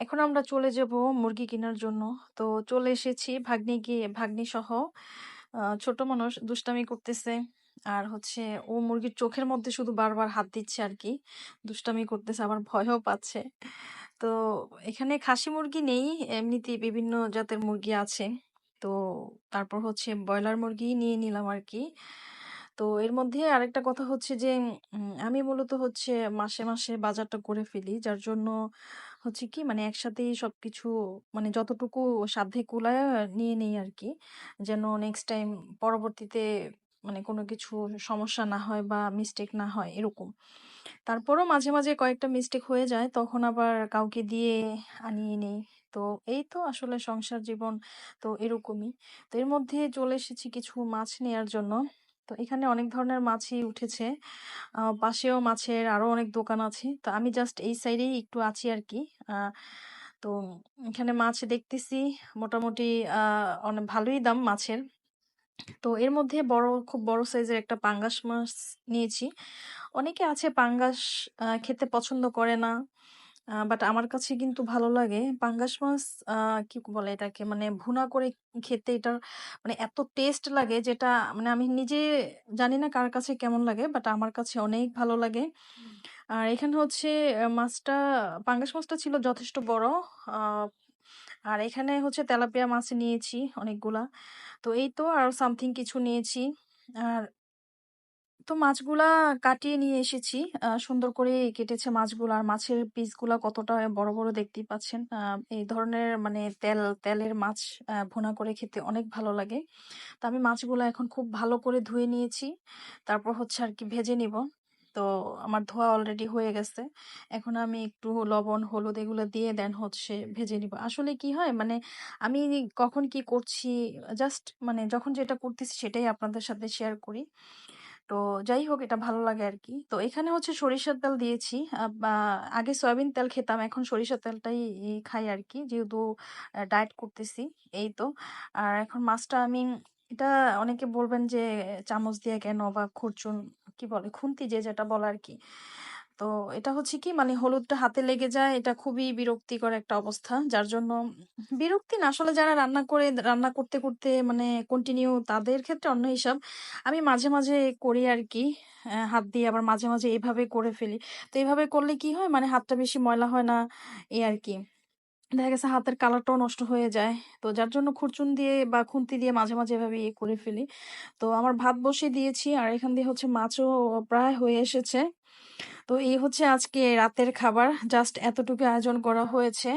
এখন আমরা চলে যাব মুরগি কেনার জন্য। তো চলে এসেছি ভাগ্নি গিয়ে ভাগ্নি সহ। ছোট মানুষ দুষ্টামি করতেছে। আর হচ্ছে ও মুরগির চোখের মধ্যে শুধু বারবার হাত দিচ্ছে আর কি দুষ্টামি করতেছে আবার ভয়ও পাচ্ছে। তো এখানে খাসি মুরগি নেই। এমনিতেই বিভিন্ন জাতের মুরগি আছে। তো তারপর হচ্ছে ব্রয়লার মুরগি নিয়ে নিলাম আর কি তো এর মধ্যে আরেকটা কথা হচ্ছে যে আমি মূলত হচ্ছে মাসে, মাসে বাজারটা করে ফেলি। যার জন্য হচ্ছে কি মানে একসাথেই সবকিছু মানে যতটুকু সাধ্যে কুলায় নিয়ে নেই আর কি। যেন নেক্সট টাইম পরবর্তীতে মানে কোনো কিছু সমস্যা না হয় বা মিস্টেক না হয় এরকম। তারপরও মাঝে, মাঝে কয়েকটা মিস্টেক হয়ে যায় তখন আবার কাউকে দিয়ে আনিয়ে নেই। তো এই তো আসলে সংসার জীবন তো এরকমই। তো এর মধ্যে চলে এসেছি কিছু মাছ নেয়ার জন্য। তো এখানে অনেক ধরনের মাছই উঠেছে। পাশেও মাছের আরও অনেক দোকান আছে। তো আমি জাস্ট এই সাইডেই একটু আছি আর কি তো এখানে মাছ দেখতেছি মোটামুটি অনেক ভালোই দাম মাছের। তো এর মধ্যে বড়, খুব বড় সাইজের একটা পাঙ্গাস মাছ নিয়েছি। অনেকে আছে পাঙ্গাস খেতে পছন্দ করে না। আ বাট আমার কাছে কিন্তু ভালো লাগে। পাঙ্গাস মাছ আ কি বলে এটাকে মানে ভুনা করে খেতে এটার মানে এত টেস্ট লাগে যেটা মানে আমি নিজে জানি না কার কাছে কেমন লাগে। বাট আমার কাছে অনেক ভালো লাগে। আর এখানে হচ্ছে আ মাছটা পাঙ্গাস মাছটা ছিল যথেষ্ট বড়। আ আর এখানে হচ্ছে তেলাপিয়া মাছ নিয়েছি অনেকগুলা। তো এই তো আরও সামথিং কিছু নিয়েছি। আর তো মাছগুলা কাটিয়ে নিয়ে এসেছি। সুন্দর করে কেটেছে মাছগুলো আর মাছের পিসগুলা কতটা বড়, বড় দেখতেই পাচ্ছেন। এই ধরনের মানে তেল তেলের মাছ আ ভুনা করে খেতে অনেক ভালো লাগে। তো আমি মাছগুলা এখন খুব ভালো করে ধুয়ে নিয়েছি। তারপর হচ্ছে আর কি ভেজে নিব তো আমার ধোয়া অলরেডি হয়ে গেছে। এখন আমি একটু লবণ, হলুদ এগুলো দিয়ে দেন হচ্ছে ভেজে নিবো। আসলে কি হয় মানে আমি কখন কি করছি জাস্ট মানে যখন যেটা করতেছি সেটাই আপনাদের সাথে শেয়ার করি। তো যাই হোক, এটা ভালো লাগে আর কি তো এখানে হচ্ছে সরিষার তেল দিয়েছি। আগে সয়াবিন তেল খেতাম। এখন সরিষার তেলটাই খাই আর কি যেহেতু ডায়েট করতেছি। এই তো। আর এখন মাছটা আমি এটা অনেকে বলবেন যে, চামচ দিয়ে কেন বা খুরচুন, কি বলে, খুন্তি যে যেটা বলে আরকি। তো এটা হচ্ছে কি মানে হলুদটা হাতে লেগে যায় এটা খুবই বিরক্তিকর একটা অবস্থা। যার জন্য বিরক্তি না আসলে যারা রান্না করে রান্না করতে, করতে মানে কন্টিনিউ তাদের ক্ষেত্রে অন্য হিসাব। আমি মাঝে, মাঝে করি আর কি হাত দিয়ে আবার মাঝে, মাঝে এভাবে করে ফেলি। তো এভাবে করলে কি হয় মানে হাতটা বেশি ময়লা হয় না এই আরকি। দেখা গেছে হাতের কালারটাও নষ্ট হয়ে যায়। তো যার জন্য খুরচুন দিয়ে বা খুন্তি দিয়ে মাঝে, মাঝে এভাবে ইয়ে করে ফেলি। তো আমার ভাত বসিয়ে দিয়েছি আর এখান দিয়ে হচ্ছে মাছও প্রায় হয়ে এসেছে। তো এই হচ্ছে আজকে রাতের খাবার। জাস্ট এতটুকু আয়োজন করা হয়েছে।